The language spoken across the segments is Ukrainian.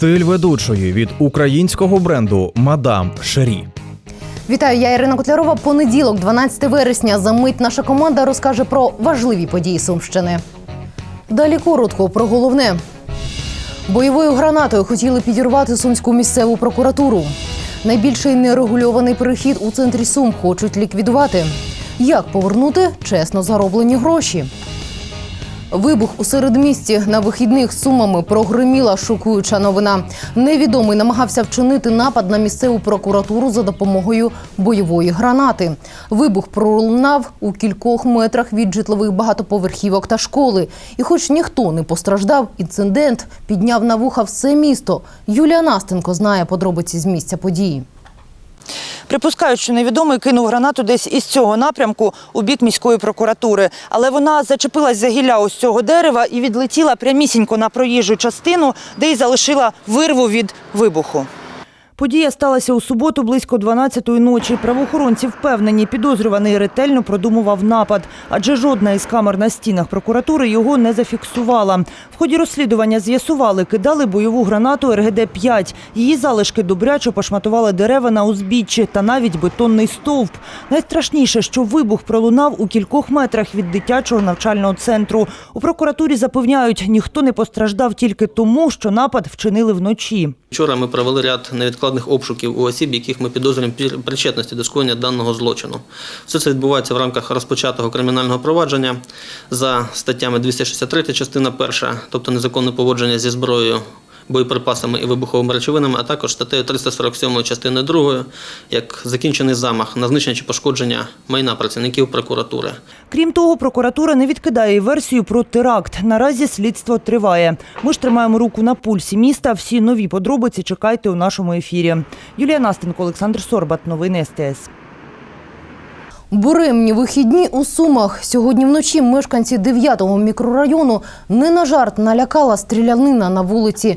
Стиль ведучої від українського бренду Мадам Шері. Вітаю, я Ірина Котлярова. Понеділок, 12 вересня. За мить наша команда розкаже про важливі події Сумщини. Далі коротко про головне. Бойовою гранатою хотіли підірвати сумську місцеву прокуратуру. Найбільший нерегульований перехід у центрі Сум хочуть ліквідувати. Як повернути чесно зароблені гроші? Вибух у середмісті на вихідних сумами прогриміла шокуюча новина. Невідомий намагався вчинити напад на місцеву прокуратуру за допомогою бойової гранати. Вибух пролунав у кількох метрах від житлових багатоповерхівок та школи. І, хоч ніхто не постраждав, інцидент підняв на вуха все місто. Юлія Настенко знає подробиці з місця події. Припускають, що невідомий кинув гранату десь із цього напрямку у бік міської прокуратури. Але вона зачепилась за гілля ось цього дерева і відлетіла прямісінько на проїжджу частину, де й залишила вирву від вибуху. Подія сталася у суботу близько 12-ї ночі. Правоохоронці впевнені, підозрюваний ретельно продумував напад, адже жодна із камер на стінах прокуратури його не зафіксувала. В ході розслідування з'ясували, кидали бойову гранату РГД-5. Її залишки добряче пошматували дерева на узбіччі та навіть бетонний стовп. Найстрашніше, що вибух пролунав у кількох метрах від дитячого навчального центру. У прокуратурі запевняють, ніхто не постраждав тільки тому, що напад вчинили вночі. Вчора ми провели ряд невідкладних обшуків у осіб, яких ми підозрюємо причетності до скоєння даного злочину. Все це відбувається в рамках розпочатого кримінального провадження за статтями 263 частина 1, тобто незаконне поводження зі зброєю, боєприпасами і вибуховими речовинами, а також статтею 347 частини 2, як закінчений замах на знищення чи пошкодження майна працівників прокуратури. Крім того, прокуратура не відкидає і версію про теракт. Наразі слідство триває. Ми ж тримаємо руку на пульсі міста. Всі нові подробиці чекайте у нашому ефірі. Юлія Настенко, Олександр Сорбат. Новини СТС. Буремні вихідні у Сумах. Сьогодні вночі мешканці 9-го мікрорайону не на жарт налякала стрілянина на вулиці.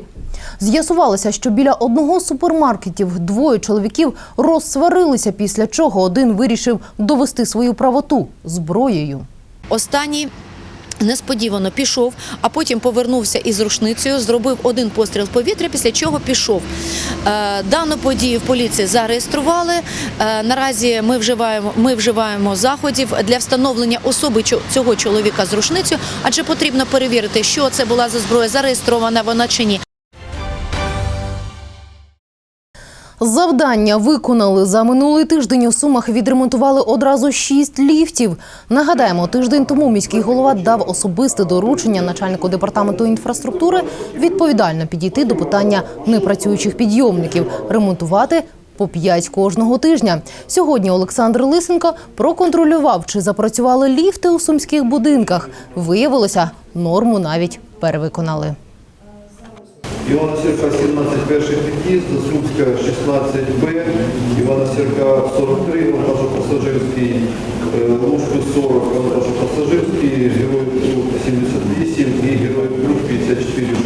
З'ясувалося, що біля одного супермаркетів двоє чоловіків розсварилися, після чого один вирішив довести свою правоту зброєю. Останній несподівано пішов, а потім повернувся із рушницею, зробив один постріл в повітря, після чого пішов. Е, Дану подію в поліції зареєстрували. Е, Наразі ми вживаємо, ми вживаємо заходів для встановлення особи цього чоловіка з рушницею, адже потрібно перевірити, що це була за зброя, зареєстрована вона чи ні. Завдання виконали за минулий тиждень. У Сумах відремонтували одразу шість ліфтів. Нагадаємо, тиждень тому міський голова дав особисте доручення начальнику департаменту інфраструктури відповідально підійти до питання непрацюючих підйомників, ремонтувати. По п'ять кожного тижня. Сьогодні Олександр Лисенко проконтролював, чи запрацювали ліфти у сумських будинках. Виявилося, норму навіть перевиконали. Івана Сірка 17 перший під'їзд, Сумська 16Б, Івана Сірка 43, вантажопасажирський, е, Лужку 40, вантажопасажирський, Герой Плюс 78 і Герой Плюс 54 Б.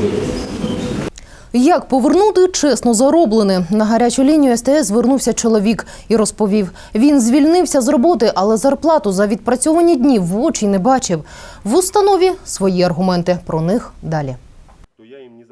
Як повернути чесно зароблене? На гарячу лінію СТС звернувся чоловік і розповів. Він звільнився з роботи, але зарплату за відпрацьовані дні в очі не бачив. В установі свої аргументи. Про них далі.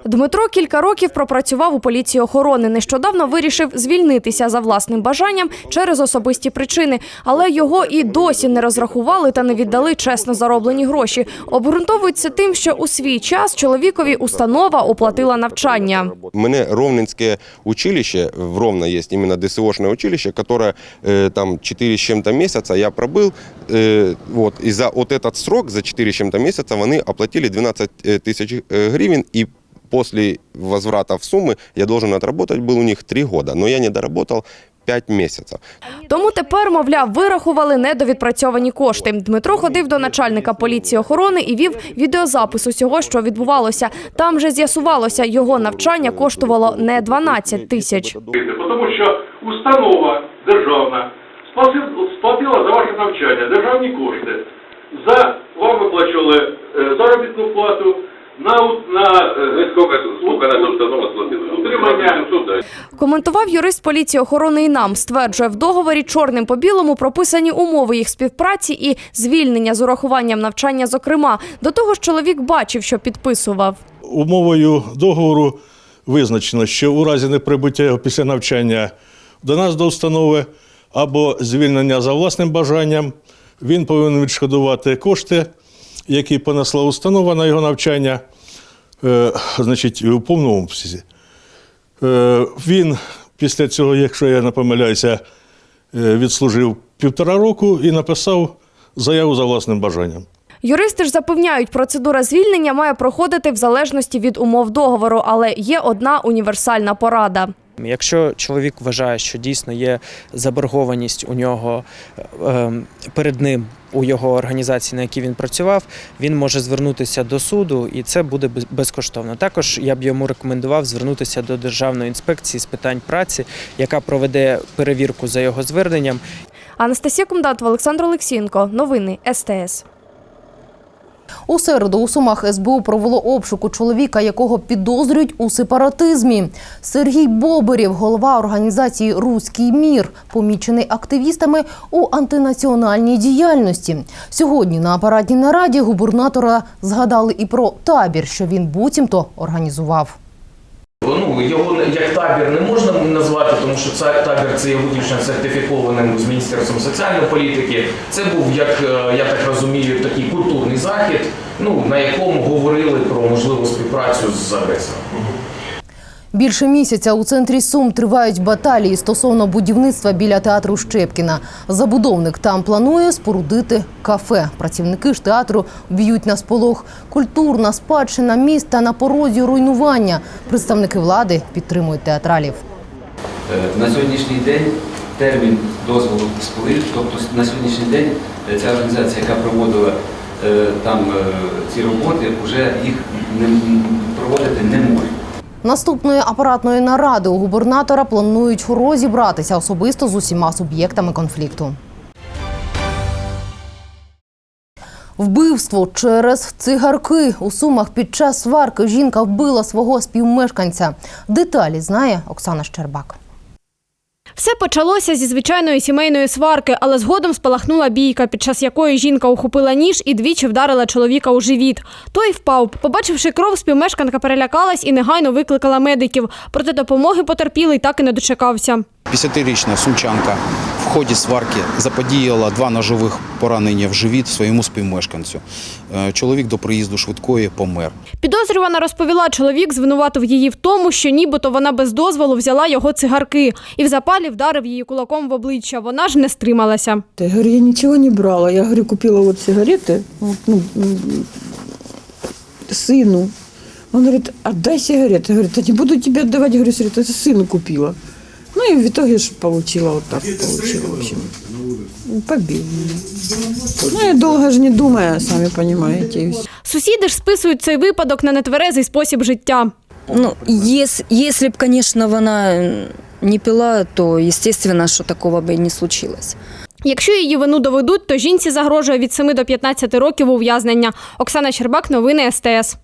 Дмитро кілька років пропрацював у поліції охорони. Нещодавно вирішив звільнитися за власним бажанням через особисті причини, але його і досі не розрахували та не віддали чесно зароблені гроші. Обґрунтовують це тим, що у свій час чоловікові установа оплатила навчання. У меня Ровненское училище, в Ровно есть именно ДСОшное училище, которое э, там 4 с чем-то месяца я пробыл. Э, вот, и за вот этот срок, за 4 с чем-то месяца, они оплатили 12 э, тысяч э, гривен, и после возврата в суммы я должен отработать был у них 3 года, но я не доработал 5 месяцев. Тому тепер, мовляв, вирахували недовідпрацьовані кошти. Дмитро ходив до начальника поліції охорони і вів відеозапис усього, що відбувалося. Там же з'ясувалося, його навчання коштувало не 12 тисяч. Тому що установа державна сплати- сплатила за ваше навчання державні кошти. За вам виплачували е, заробітну плату на, на е, Сколько наша установа сплатила? Коментував юрист поліції охорони і нам. Стверджує, в договорі чорним по білому прописані умови їх співпраці і звільнення з урахуванням навчання. Зокрема, до того ж, чоловік бачив, що підписував. умовою договору визначено, що у разі неприбуття його після навчання до нас до установи або звільнення за власним бажанням, він повинен відшкодувати кошти, які понесла установа на його навчання, е, значить, у повному обсязі. Е, Він після цього, якщо я не помиляюся, е, відслужив півтора року і написав заяву за власним бажанням. Юристи ж запевняють, процедура звільнення має проходити в залежності від умов договору, але є одна універсальна порада. Якщо чоловік вважає, що дійсно є заборгованість у нього е, перед ним у його організації, на якій він працював, він може звернутися до суду, і це буде безкоштовно. Також я б йому рекомендував звернутися до Державної інспекції з питань праці, яка проведе перевірку за його зверненням Анастасія Кумдатова, Олександр Олексієнко. Новини СТС. У середу у Сумах СБУ провело обшуку чоловіка, якого підозрюють у сепаратизмі. Сергій Боберів, голова організації Руський мір, помічений активістами у антинаціональній діяльності. Сьогодні на апаратній нараді губернатора згадали і про табір, що він буцімто організував. Ну, його як табір не можна назвати, тому що це табір це є виключно сертифікованим з Міністерством соціальної політики. Це був, як е, я так розумію, такий культурний захід, ну, на якому говорили про можливу співпрацю з агресором. Більше місяця у центрі Сум тривають баталії стосовно будівництва біля театру Щепкіна. Забудовник там планує спорудити кафе. Працівники ж театру б'ють на сполох. Культурна спадщина міста на порозі руйнування. Представники влади підтримують театралів. Е, На сьогоднішній день термін дозволу сплив, тобто на сьогоднішній день е, ця організація, яка проводила е, там ці роботи, вже їх не, проводити не може. Наступної апаратної наради у губернатора планують розібратися особисто з усіма суб'єктами конфлікту. Вбивство через цигарки у сумах під час сварки жінка вбила свого співмешканця. Деталі знає Оксана Щербак. Все почалося зі звичайної сімейної сварки, але згодом спалахнула бійка, під час якої жінка ухопила ніж і двічі вдарила чоловіка у живіт. Той впав. Побачивши кров, співмешканка перелякалась і негайно викликала медиків. Проте допомоги потерпілий так і не дочекався. 50-річна сумчанка ході сварки заподіяла два ножових поранення в живіт своєму співмешканцю. Е, Чоловік до приїзду швидкої помер. Підозрювана розповіла, чоловік звинуватив її в тому, що нібито вона без дозволу взяла його цигарки і в запалі вдарив її кулаком в обличчя. Вона ж не стрималася. Я говорю, я ничего не брала. Я говорю, купила вот сигареты вот, ну, м, сыну. Он говорит, отдай сигареты. Я говорю, да не буду тебе отдавать, говорю, сигареты, это сыну купила. Ну и в итоге ж получила вот так получила, в общем. Побил меня. Ну я долго же не думая, сами понимаете. и всё. Сусіди ж списують цей випадок на нетверезий спосіб життя. Ну, если, если б, конечно, вона м, не пила, то, естественно, что такого бы и не случилось. Якщо її вину доведуть, то жінці загрожує від 7 до 15 років ув'язнення. Оксана Щербак, новини СТС.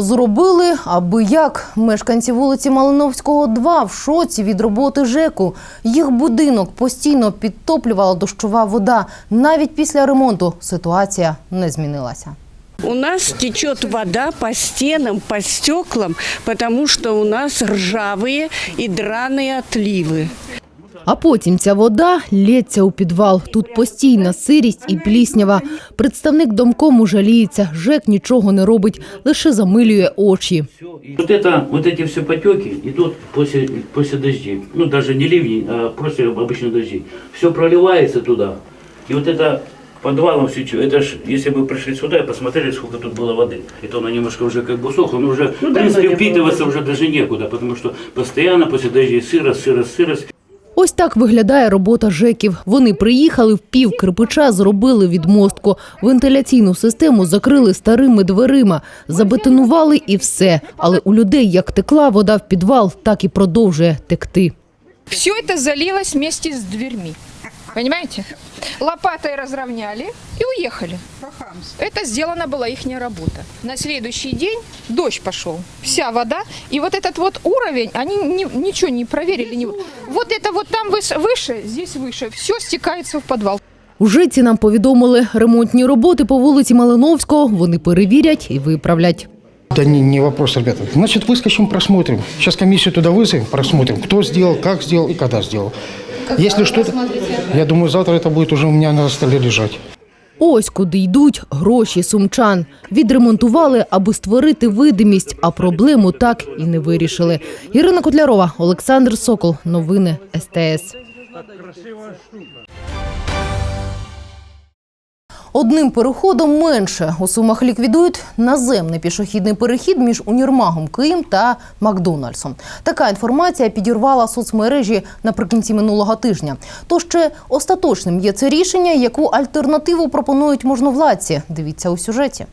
Зробили аби як. Мешканці вулиці Малиновського, 2 в шоці від роботи ЖЕКу. Їх будинок постійно підтоплювала дощова вода. Навіть після ремонту ситуація не змінилася. У нас течет вода по стенам, по стеклам, потому что у нас ржавые и драные отливы. А потім ця вода лється у підвал. Тут постійна сирість і пліснява. Представник домкому жаліється, ЖЕК нічого не робить, лише замилює очі. Вот это, вот эти все потеки идут после, после дождей. Ну, даже не ливней, а просто обычно дожди. Все проливается туда. И вот это подвалом все, чё- это ж, если бы пришли сюда и посмотрели, сколько тут было воды. Это оно немножко уже как бы усохло, но уже, Ну в да, принципе, да, я впитываться уже даже некуда, потому что постоянно после дождей сырость, сырость, сырость. Ось так виглядає робота ЖЕКів. Вони приїхали в пів кирпича, зробили відмостку. Вентиляційну систему закрили старими дверима, забетонували і все. Але у людей як текла вода в підвал, так і продовжує текти. Все це залилось вместе з дверьми. Понимаете? Лопатой разровняли и уехали. Это сделана была их работа. На следующий день дождь пошел. Вся вода. И вот этот вот уровень, они ни- ничего не проверили. не- Вот это вот там выше, выше, здесь выше. Все стекается в подвал. У ЖЕЦі нам повідомили, ремонтні роботи по вулиці Малиновського вони перевірять і виправлять. Да не, не вопрос, ребята. Значит, выскочим, просмотрим. Сейчас комиссию туда вызовем, просмотрим, кто сделал, как сделал и когда сделал. Если что-то, я думаю, завтра это будет уже у меня на столе лежать. Ось куди йдуть гроші сумчан. Відремонтували, аби створити видимість, а проблему так і не вирішили. Ірина Котлярова, Олександр Сокол. Новини СТС. Одним переходом менше у Сумах ліквідують наземний пішохідний перехід між універмагом Київ та Макдональдсом. Така інформація підірвала соцмережі наприкінці минулого тижня. То ще остаточним є це рішення, яку альтернативу пропонують можновладці. Дивіться у сюжеті.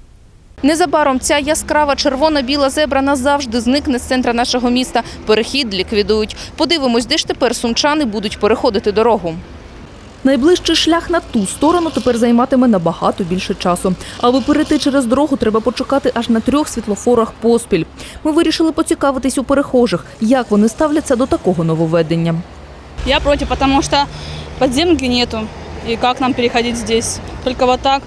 Незабаром ця яскрава червона-біла зебра назавжди зникне з центра нашого міста. Перехід ліквідують. Подивимось, де ж тепер сумчани будуть переходити дорогу. Найближчий шлях на ту сторону тепер займатиме набагато більше часу. Аби перейти через дорогу, треба почекати аж на трьох світлофорах поспіль. Ми вирішили поцікавитись у перехожих, як вони ставляться до такого нововведення. Я против, потому что подземки нету. И как нам переходить здесь? Только вот так.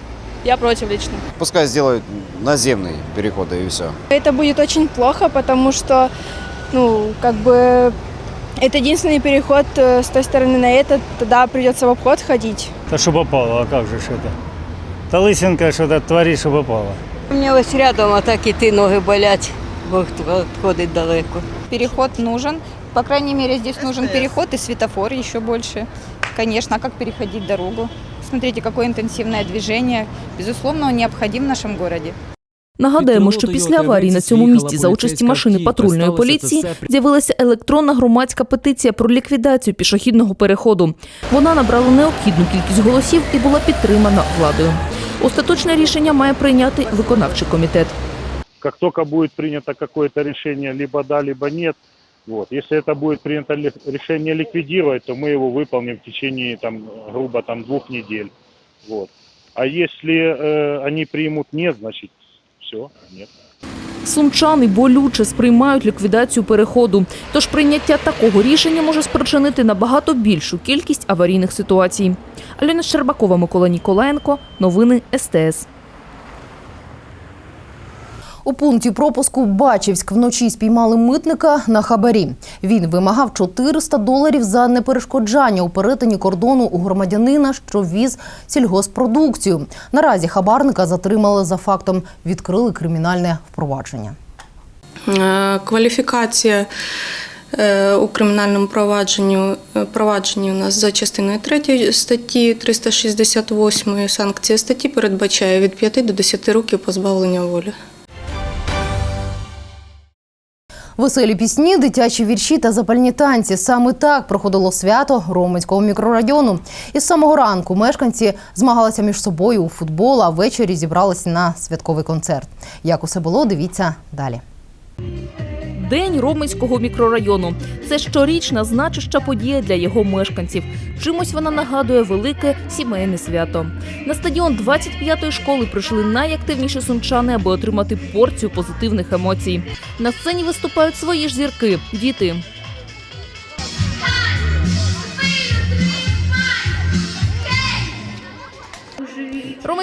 Я против лично. Пускай сделают наземный переход и все. Это будет очень плохо, потому что, ну, как бы, это единственный переход э, с той стороны на этот, тогда придется в обход ходить. Та що попало, а як же це? Та лисенка що то творить, що попало. У мене ось рядом, а так іти ноги болять, бо ходить далеко. Переход нужен. По крайней мере, здесь нужен переход и светофор еще больше. Конечно, а как переходить дорогу? Смотрите, какое интенсивное движение. Безусловно, он необходим в нашем городе. Нагадаємо, що після аварії на цьому місці за участі машини патрульної поліції з'явилася електронна громадська петиція про ліквідацію пішохідного переходу. Вона набрала необхідну кількість голосів і була підтримана владою. Остаточне рішення має прийняти виконавчий комітет. Как только будет принято какое-то решение, либо да, либо нет, вот. Если это будет принято ли- решение ликвидировать, то мы его выполним в течение, там, грубо, там, двух недель. Вот. А если э, они примут нет, значит, все, нет. Сумчани болюче сприймають ліквідацію переходу. Тож прийняття такого рішення може спричинити набагато більшу кількість аварійних ситуацій. Альона Щербакова, Микола Ніколаєнко. Новини СТС. У пункті пропуску Бачівськ вночі спіймали митника на хабарі. Він вимагав 400 доларів за неперешкоджання у перетині кордону у громадянина, що віз сільгоспродукцію. Наразі хабарника затримали за фактом, відкрили кримінальне впровадження. Е, Кваліфікація е, у кримінальному провадженні, е, провадженні у нас за частиною 3 статті 368 санкція статті передбачає від 5 до 10 років позбавлення волі. Веселі пісні, дитячі вірші та запальні танці. Саме так проходило свято Роменського мікрорайону. Із самого ранку мешканці змагалися між собою у футбол, а ввечері зібралися на святковий концерт. Як усе було, дивіться далі. День Роменського мікрорайону. Це щорічна значуща подія для його мешканців. Чимось вона нагадує велике сімейне свято. На стадіон 25-ї школи прийшли найактивніші сумчани, аби отримати порцію позитивних емоцій. На сцені виступають свої ж зірки діти.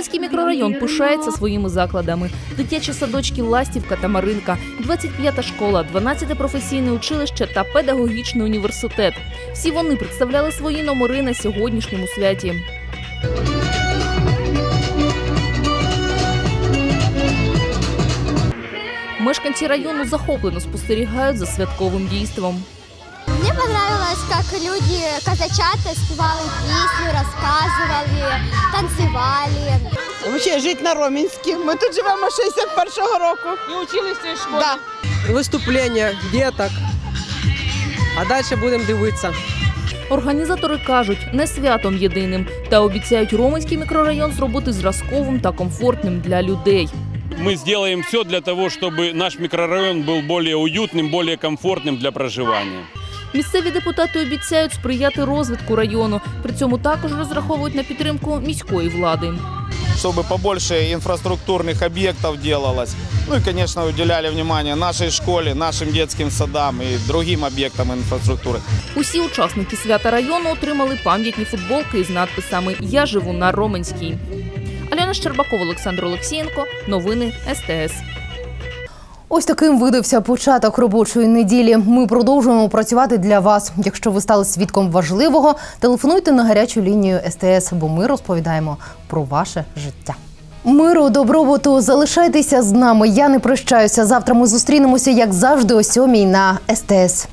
Роменський мікрорайон пишається своїми закладами. Дитячі садочки Ластівка та Маринка, 25-та школа, 12-те професійне училище та педагогічний університет. Всі вони представляли свої номери на сьогоднішньому святі. Мешканці району захоплено спостерігають за святковим дійством. Мне понравилось, как люди, казачата, спевали песню, рассказывали, танцевали. Вообще жити на Ромінській. Ми тут живемо 61-го року. І училися в школі. Да. Виступлення діток. А далі будемо дивитися. Організатори кажуть, не святом єдиним та обіцяють Роменський мікрорайон зробити зразковим та комфортним для людей. Мы сделаем все для того, чтобы наш микрорайон был более уютным, более комфортным для проживания. Місцеві депутати обіцяють сприяти розвитку району. При цьому також розраховують на підтримку міської влади. чтобы побольше инфраструктурных объектов делалось. Ну и, конечно, уделяли внимание нашей школе, нашим детским садам и другим объектам инфраструктуры. Усі учасники свята району отримали пам'ятні футболки із надписами Я живу на Роменській. Альона Щербакова, Олександр Олексієнко. Новини СТС. Ось таким видався початок робочої неділі. Ми продовжуємо працювати для вас. Якщо ви стали свідком важливого, телефонуйте на гарячу лінію СТС, бо ми розповідаємо про ваше життя. Миру, добробуту, залишайтеся з нами. Я не прощаюся. Завтра ми зустрінемося, як завжди, о сьомій на СТС.